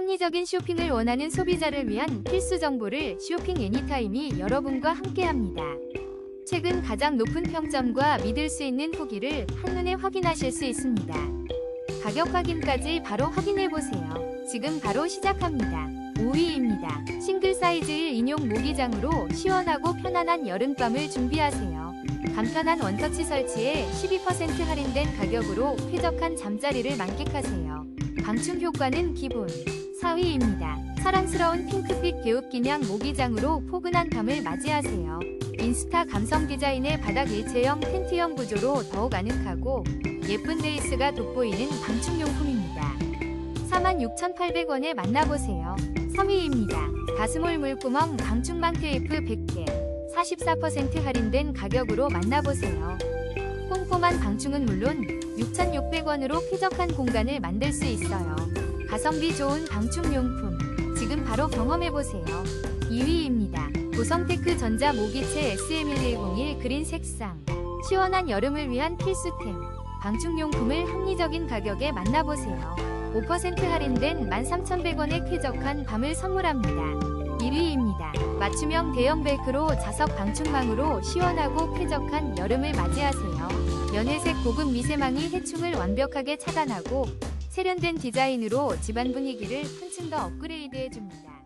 합리적인 쇼핑을 원하는 소비자를 위한 필수 정보를 쇼핑 애니타임이 여러분과 함께합니다. 최근 가장 높은 평점과 믿을 수 있는 후기를 한눈에 확인하실 수 있습니다. 가격 확인까지 바로 확인해 보세요. 지금 바로 시작합니다. 5위입니다. 싱글 사이즈 1 인용 모기장으로 시원하고 편안한 여름밤을 준비하세요. 간편한 원터치 설치에 12% 할인된 가격으로 쾌적한 잠자리를 만끽하세요. 방충 효과는 기본. 4위입니다. 사랑스러운 핑크빛 개업기냥 모기장으로 포근한 밤을 맞이하세요. 인스타 감성 디자인의 바닥 일체형 텐트형 구조로 더욱 아늑하고 예쁜 레이스가 돋보이는 방충용품입니다. 46,800원에 만나보세요. 3위입니다. 가스몰 물구멍 방충망 테이프 100개 44% 할인된 가격으로 만나보세요. 꼼꼼한 방충은 물론 6,600원으로 쾌적한 공간을 만들 수 있어요. 가성비 좋은 방충용품 지금 바로 경험해보세요. 2위입니다. 고성테크 전자 모기채 SM1101 그린 색상 시원한 여름을 위한 필수템 방충용품을 합리적인 가격에 만나보세요. 5% 할인된 13,100원의 쾌적한 밤을 선물합니다. 1위입니다. 맞춤형 대형 벨크로 자석 방충망으로 시원하고 쾌적한 여름을 맞이하세요. 연회색 고급 미세망이 해충을 완벽하게 차단하고 세련된 디자인으로 집안 분위기를 한층 더 업그레이드해줍니다.